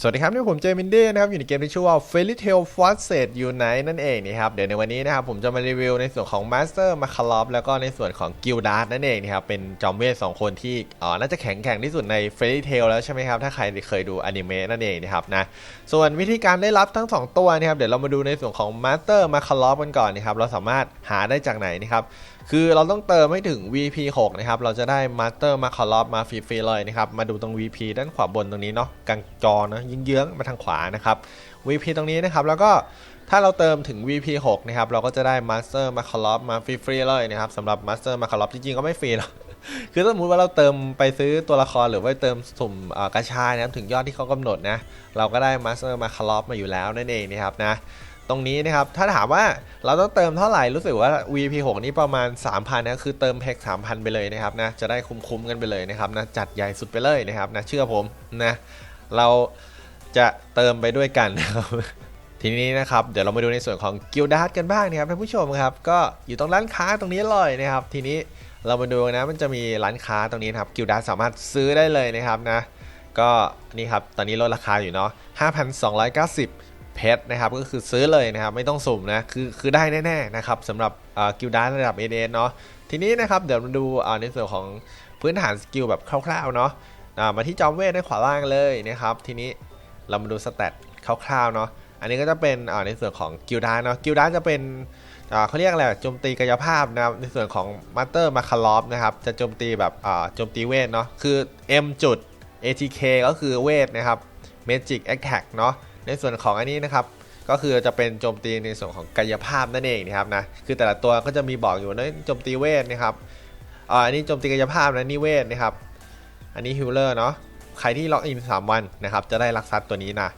สวัสดีครับนี่ผมเจมินดี้นะครับอยู่ในเกมที่ชื่อว่า Fairy Tail Forces Unite นั่นเองนะครับเดี๋ยวในวันนี้นะครับผมจะมารีวิวในส่วนของ Master m a c a l o p แล้วก็ในส่วนของ Gildas นั่นเองนะครับเป็นจอมเวทสองคนที่อ๋อน่าจะแข็งแกร่งที่สุดใน Fairy Tail แล้วใช่ไหมครับถ้าใครเคยดูอนิเมะนั่นเองนะครับนะส่วนวิธีการได้รับทั้ง 2 ตัวนะครับเดี๋ยวเรามาดูในส่วนของ Master m a c a l o p กันก่อนนะครับเราสามารถหาได้จากไหนนะครับ คือเราต้องเติมให้ถึง VP 6นะครับ เราจะได้ Master m a c a l o p มาฟรีๆเลยนะครับ มาดูตรง VP ด้านขวาบนตรงนี้เนาะกลางจอนะยิงเยื้องๆมาทางขวานะครับ VP ตรงนี้นะครับ แล้วก็ถ้าเราเติมถึง VP 6นะครับ เราก็จะได้ Master m a c a l o p มาฟรีๆเลยนะครับสำหรับ Master m a c a l o p จริงๆ ก็ไม่ฟรีหรอกคือสมมติว่าเราเติมไปซื้อตัวละครหรือว่าเติมสุ่มกระชายนะถึงยอดที่เขากำหนดนะ เราก็ได้ Master m a c a l o p มาอยู่แล้วนั่นเองนะครับนะ ตรงนี้นะครับ ถ้าถามว่าเราต้องเติมเท่าไหร่รู้สึกว่า VP 6นี่ประมาณ 3,000นะคือเติมแพ็ก3,000 ไปเลยนะครับนะจะได้คุ้มๆกันไปเลยนะครับนะจัดใหญ่สุดไปเลยนะครับนะเชื่อผมนะเราจะเติมไปด้วยกันนะครับทีนี้นะครับเดี๋ยวเรามาดูในส่วนของกิลดาร์กันบ้างนะครับท่านผู้ชมครับก็อยู่ตรงร้านค้าตรงนี้เลยนะครับ ทีนี้เรามาดูนะมันจะมีร้านค้าตรงนี้นครับกิลดาร์สามารถซื้อได้เลยนะครับนะก็นี่ครับตอนนี้ลดราคาอยู่เนาะ5,290 เพชรนะครับก็คือซื้อเลยนะครับไม่ต้องสุ่มนะคือคือได้แน่ๆนะครับสำหรับกิลดาร์ระดับ a อเนาะทีนี้นะครับเดี๋ยวมาดูในส่วนของพื้นฐานสกิลแบบคร่าวๆเนาะมาที่จอมเวทด้านขวาล่างเลยนะครับทีนี้เรามาดูสเตตคร่าวๆเนาะอันนี้ก็จะเป็นในส่วนของกิลดาร์เนาะกิลดาร์จะเป็นเขาเรียกอะไรโจมตีกายภาพนะครับในส่วนของมาสเตอร์มาคาร์ลอฟนะครับจะโจมตีแบบโจมตีเวทเนาะคือ M จุด ATK ก็คือเวทนะครับ Magic Attack เนาะ ในส่วนของอันนี้นะครับก็คือจะเป็นโจมตีในส่วนของกายภาพนั่นเองนะครับนะคือแต่ละตัวก็จะมีบอกอยู่นะโจมตีเวทนะครับอ่อันนี้โจมตีกายภาพนะนี่เวทนะครับ อันนี้ฮิลเลอร์เนาะใครที่ล็อกอิน 3 วันนะครับ จะได้ลักซัดตัวนี้นะ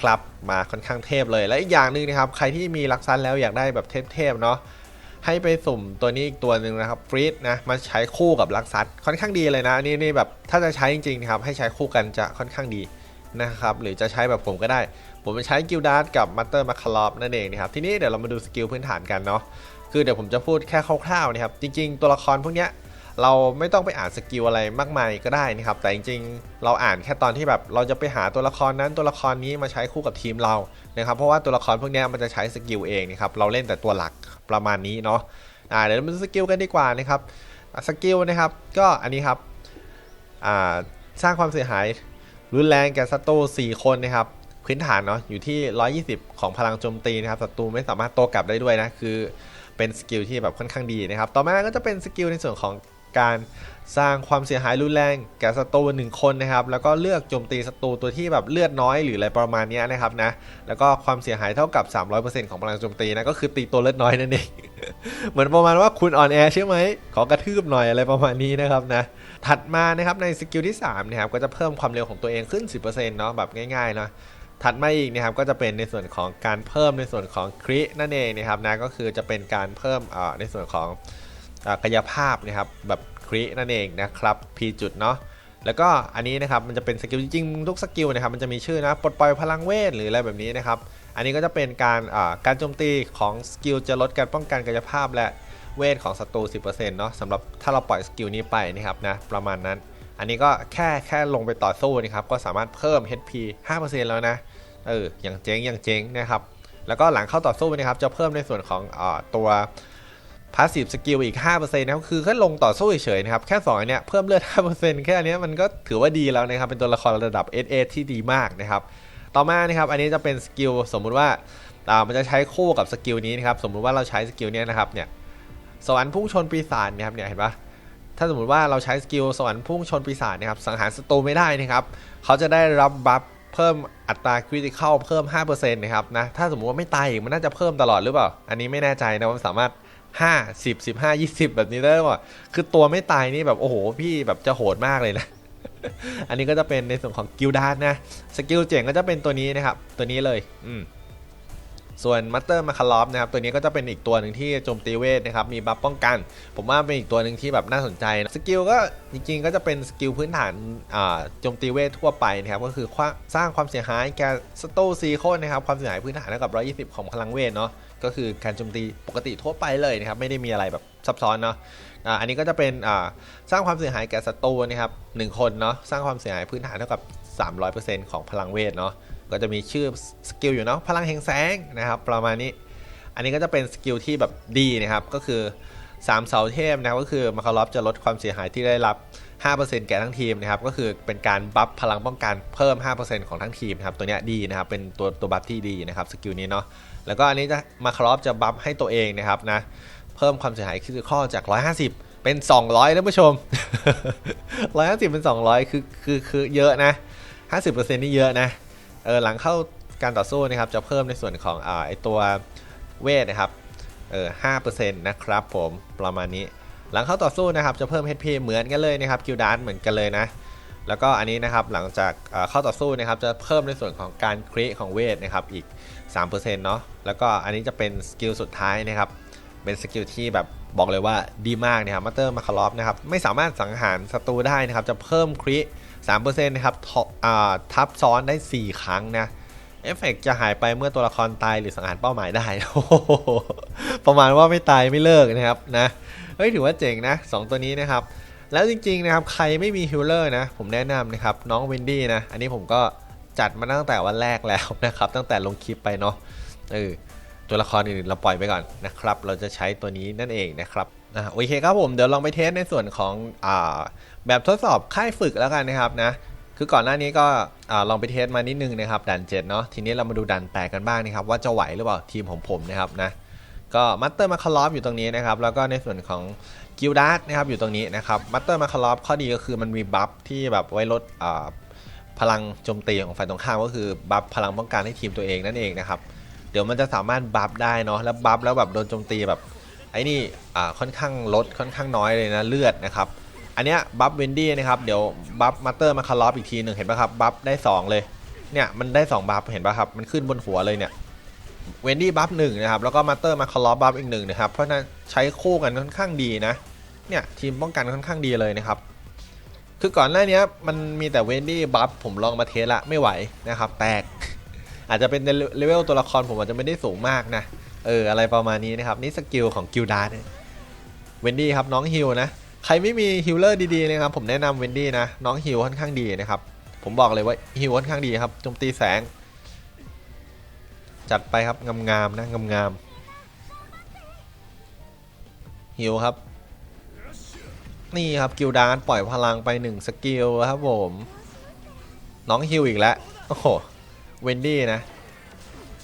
ครับมาค่อนข้างเทพเลยและอีกอย่างหนึ่งนะครับ ใครที่มีลักซัดแล้วอยากได้แบบเทพๆเนาะให้ไปสุ่มตัวนี้อีกตัวหนึ่งนะครับฟรีดนะมาใช้คู่กับลักซัดค่อนข้างดีเลยนะนี่นี่แบบถ้าจะใช้จริงๆนะครับให้ใช้คู่กันจะค่อนข้างดี นะครับหรือจะใช้แบบผมก็ได้ ผมจะใช้กิลดาร์กับมัตเตอร์มาคาร์ลอฟนั่นเองนะครับทีนี้เดี๋ยวเรามาดูสกิลพื้นฐานกันเนาะคือเดี๋ยวผมจะพูดแค่คร่าวๆนะครับจริง ๆ ตัวละครพวกเนี้ยเราไม่ต้องไปอ่านสกิลอะไรมากมายก็ได้นะครับ แต่จริงๆ เราอ่านแค่ตอนที่แบบเราจะไปหาตัวละครนั้นตัวละครนี้มาใช้คู่กับทีมเรานะครับเพราะว่าตัวละครพวกเนี้ยมันจะใช้สกิลเองนะครับเราเล่นแต่ตัวหลักประมาณนี้เนาะอ่าเดี๋ยวมาดูสกิลกันดีกว่านะครับสกิลนะครับก็อันนี้ครับอ่าสร้างความเสียหาย รุนแรงแก่ศัตรู4คนนะครับพื้นฐานเนาะอยู่ที่ 120 ของพลังโจมตีนะครับศัตรูไม่สามารถโต้กลับได้ด้วยนะคือเป็นสกิลที่แบบค่อนข้างดีนะครับ ต่อมาก็จะเป็นสกิลในส่วนของ การสร้างความเสียหายรุนแรงแก่ศัตรูหนึ่งคนนะครับ แล้วก็เลือกโจมตีศัตรูตัวที่แบบเลือดน้อยหรืออะไรประมาณนี้นะครับนะ แล้วก็ความเสียหายเท่ากับ 300%ของพลังโจมตีนะ ก็คือตีตัวเลือดน้อยนั่นเอง เหมือนประมาณว่าคุณอ่อนแอใช่ไหม ขอกระทืบหน่อยอะไรประมาณนี้นะครับนะ ถัดมานะครับในสกิลที่3นะครับ ก็จะเพิ่มความเร็วของตัวเองขึ้น 10%เนาะแบบง่ายๆเนาะถัดมาอีกนะครับก็จะเป็นในส่วนของการเพิ่มในส่วนของครินั่นเองนะครับนะ ก็คือจะเป็นการเพิ่มในส่วนของ กายภาพนะครับแบบครินั่นเองนะครับ P จุดเนาะแล้วก็อันนี้นะครับมันจะเป็นสกิลจริงๆทุกสกิลนะครับมันจะมีชื่อนะปลดปล่อยพลังเวทหรืออะไรแบบนี้นะครับ อันนี้ก็จะเป็นการการโจมตีของสกิลจะลดการป้องกันกายภาพและเวทของศัตรู 10%เนาะสำหรับถ้าเราปล่อยสกิลนี้ไปนะครับนะประมาณนั้น อันนี้ก็แค่แค่ลงไปต่อสู้นะครับก็สามารถเพิ่ม HP 5%แล้วนะเอออย่างเจ๊งอย่างเจ๊งนะครับแล้วก็หลังเข้าต่อสู้นะครับจะเพิ่มในส่วนของอตัว พาสซีฟสกิลอีก 5%นะครับคือแค่ลงต่อสู้เฉยๆนะครับ แค่2อันเนี้ยเพิ่มเลือด 5%แค่อันเนี้ยมันก็ถือว่าดีแล้วนะครับ เป็นตัวละครระดับ SA ที่ดีมากนะครับ ต่อมานะครับอันนี้จะเป็นสกิลสมมุติว่าอ่ามันจะใช้คู่กับสกิลนี้นะครับสมมุติว่าเราใช้สกิลเนี้ยนะครับเนี่ยสวรรค์พุ่งชนปีศาจนะครับเนี่ยเห็นปะถ้าสมมติว่าเราใช้สกิลสวรรค์พุ่งชนปีศาจนะครับสังหารศัตรูไม่ได้นะครับเขาจะได้รับบัฟเพิ่มอัตราคริติคอลเพิ่ม 5%นะครับนะถ้าสมมติว่าไม่ตายอีกมันน่าจะเพิ่มตลอดหรือเปล่า อันนี้ไม่แน่ใจนะว่าสามารถ 5 10 15 20แบบนี้ได้หรือเปล่าคือตัวไม่ตายนี่แบบโอ้โห พี่แบบจะโหดมากเลยนะ อันนี้ก็จะเป็นในส่วนของกิลดาร์นะ สกิลเจ๋งก็จะเป็นตัวนี้นะครับ ตัวนี้เลย อืมส่วนมัตเตอร์มาคาลอฟนะครับตัวนี้ก็จะเป็นอีกตัวหนึ่งที่โจมตีเวทนะครับมีบัฟป้องกัน ผมว่าเป็นอีกตัวหนึ่งที่แบบน่าสนใจนะสกิลก็จริงๆก็จะเป็นสกิลพื้นฐานอ่าโจมตีเวททั่วไปนะครับก็คือสร้างความเสียหายแก่สโตซีโคนนะครับความเสียหายพื้นฐานเท่ากับ 120 ของพลังเวทเนาะ ก็คือการโจมตีปกติทั่วไปเลยนะครับไม่ได้มีอะไรแบบซับซ้อนเนาะอันนี้ก็จะเป็นสร้างความเสียหายแก่ศัตรูนะครับหนึ่งคนเนาะสร้างความเสียหายพื้นฐานเท่ากับ 300%ของพลังเวทเนาะก็จะมีชื่อสกิลอยู่เนาะพลังแห่งแสงนะครับประมาณนี้ อันนี้ก็จะเป็นสกิลที่แบบดีนะครับก็คือ 3 เสาเทพนะครับก็คือมาคารอฟจะลดความเสียหายที่ได้รับ 5%แก่ทั้งทีมนะครับก็คือเป็นการบัฟพลังป้องกันเพิ่ม 5%ของทั้งทีมนะครับตัวเนี้ยดีนะครับเป็นตัวตัวบัฟที่ดีนะครับสกิลนี้เนาะแล้วก็อันนี้จะมาครอฟจะบัฟให้ตัวเองนะครับนะเพิ่มความเสียหายคือข้อจาก 150 เป็น 200ท่านผู้ชม 150 เป็น 200 คือคือคือเยอะนะ 50%นี่เยอะนะเออหลังเข้าการต่อสู้นะครับจะเพิ่มในส่วนของอ่าไอตัวเวทนะครับเออ5%นะครับผมประมาณนี้ หลังเข้าต่อสู้นะครับจะเพิ่ม HP เหมือนกันเลยนะครับกิลดาร์เหมือนกันเลยนะแล้วก็อันนี้นะครับหลังจากเข้าต่อสู้นะครับจะเพิ่มในส่วนของการคริของเวทนะครับอีก 3%เนาะแล้วก็อันนี้จะเป็นสกิลสุดท้ายนะครับเป็นสกิลที่แบบบอกเลยว่าดีมากนะครับมาเตอร์มาคารอฟนะครับไม่สามารถสังหารศัตรูได้นะครับจะเพิ่มคริ3%นะครับทับซ้อนได้ 4 ครั้งนะ เอฟเฟกต์จะหายไปเมื่อตัวละครตายหรือสังหารเป้าหมายได้ ประมาณว่าไม่ตายไม่เลิกนะครับนะเฮ้ยถือว่าเจ๋งนะ 2 ตัวนี้นะครับ แล้วจริงๆนะครับใครไม่มีฮิลเลอร์นะ ผมแนะนำนะครับน้องเวนดี้นะ อันนี้ผมก็จัดมาตั้งแต่วันแรกแล้วนะครับ ตั้งแต่ลงคลิปไปเนาะเออตัวละครอื่นเราปล่อยไปก่อนนะครับ เราจะใช้ตัวนี้นั่นเองนะครับอะโอเคครับผมเดี๋ยวลองไปเทสในส่วนของอ่าแบบทดสอบค่ายฝึกแล้วกันนะครับนะ คือก่อนหน้านี้ก็ลองไปเทสมานิดนึงนะครับดันเจ็ดเนาะทีนี้เรามาดูดันแปดกันบ้างนะครับว่าจะไหวหรือเปล่าทีมของผมนะครับนะก็มัตเตอร์มาคาร์ลอฟอยู่ตรงนี้นะครับแล้วก็ในส่วนของกิลดาร์นะครับอยู่ตรงนี้นะครับมัตเตอร์มาคาร์ลอฟข้อดีก็คือมันมีบัฟที่แบบไว้ลดพลังโจมตีของฝ่ายตรงข้ามก็คือบัฟพลังป้องกันให้ทีมตัวเองนั่นเองนะครับเดี๋ยวมันจะสามารถบัฟได้เนาะแล้วบัฟแล้วแบบโดนโจมตีแบบไอ้นี่ค่อนข้างลดค่อนข้างน้อยเลยนะเลือดนะครับ อันเนี้ยบัฟเวนดี้นะครับเดี๋ยวบัฟมัตเตอร์มาคาร์ลอฟอีกทีหนึ่งเห็นปะครับบัฟได้สองเลยเนี่ยมันได้สองบัฟเห็นปะครับมันขึ้นบนหัวเลยเนี่ยเวนดี้บัฟหนึ่งนะครับแล้วก็มาเตอร์มาคาร์ลอฟบัฟอีกหนึ่งนะครับเพราะฉะนั้นใช้คู่กันค่อนข้างดีนะเนี่ยทีมป้องกันค่อนข้างดีเลยนะครับคือก่อนหน้านี้มันมีแต่เวนดี้บัฟผมลองมาเทสละไม่ไหวนะครับแตกอาจจะเป็นในเลเวลตัวละครผมอาจจะไม่ได้สูงมากนะเอออะไรประมาณนี้นะครับนี่สกิลของกิลดาร์เวนดี้ครับน้องฮิลนะ ใครไม่มีฮิลเลอร์ดีๆนะครับผมแนะนำเวนดี้นะ น้องฮิลค่อนข้างดีนะครับ ผมบอกเลยว่าฮิลค่อนข้างดีครับโจมตีแสง จัดไปครับงามๆนะงามๆฮิวครับ นี่ครับกิลดานปล่อยพลังไปหนึ่งสกิลครับผม น้องฮิวอีกแล้ว โอ้โหเวนดี้นะ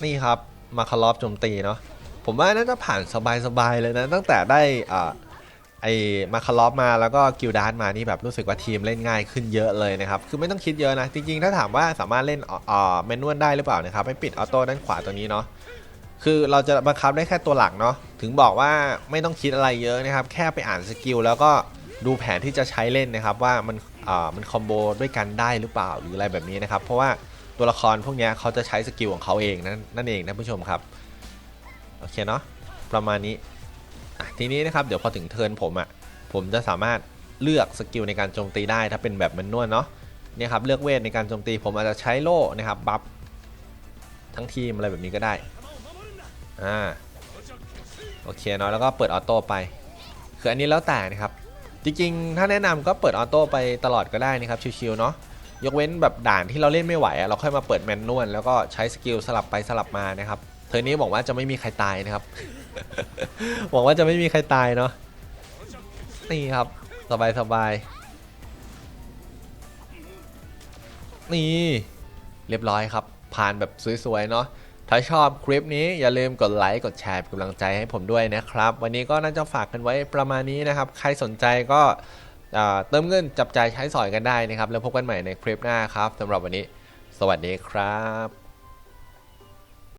นี่ครับมาคารอฟโจมตีเนาะผมว่าน่าจะผ่านสบายๆเลยนะ ตั้งแต่ได้อ่า ไอมาคารอฟมาแล้วก็กิลดานมานี่แบบรู้สึกว่าทีมเล่นง่ายขึ้นเยอะเลยนะครับ คือไม่ต้องคิดเยอะนะ จริงๆ ถ้าถามว่าสามารถเล่นอ่าเมนวลได้หรือเปล่านะครับให้ปิดออโต้ด้านขวาตัวนี้เนาะคือเราจะบังคับได้แค่ตัวหลักเนาะถึงบอกว่าไม่ต้องคิดอะไรเยอะนะครับ แค่ไปอ่านสกิลแล้วก็ดูแผนที่จะใช้เล่นนะครับ ว่ามันอ่ามันคอมโบด้วยกันได้หรือเปล่าหรืออะไรแบบนี้นะครับ เพราะว่าตัวละครพวกเนี้ยเขาจะใช้สกิลของเขาเองนั่นนั่นเองนะผู้ชมครับโอเคเนาะประมาณนี้ ทีนี้นะครับเดี๋ยวพอถึงเทิร์นผมอะ่ะผมจะสามารถเลือกสกิลในการโจมตีได้ถ้าเป็นแบบแมนนวลเนาะเนี่ยครับเลือกเวทในการโจมตีผมอาจจะใช้โล่นะครับบัฟทั้งทีมอะไรแบบนี้ก็ได้อ่าโอเคเนาะแล้วก็เปิดออโต้ไป คืออันนี้แล้วแต่นะครับ จริงๆ ถ้าแนะนำก็เปิดออโต้ไปตลอดก็ได้นะครับชิวๆเนาะยกเว้นแบบด่านที่เราเล่นไม่ไหวอะเราค่อยมาเปิดแมนนวลแล้วก็ใช้สกิลสลับไปสลับมานะครับเทอร์นี้บอกว่าจะไม่มีใครตายนะครับ หวังว่าจะไม่มีใครตายเนาะนี่ครับสบายสบายนี่ เรียบร้อยครับ ผ่านแบบสวยๆเนาะถ้าชอบคลิปนี้อย่าลืมกดไลค์กดแชร์เป็นกำลังใจให้ผมด้วยนะครับ วันนี้ก็น่าจะฝากกันไว้ประมาณนี้นะครับ ใครสนใจก็เติมเงินจับใจายใช้สอยกันได้นะครับ แล้วพบกันใหม่ในคลิปหน้าครับสำหรับวันนี้ สวัสดีครับ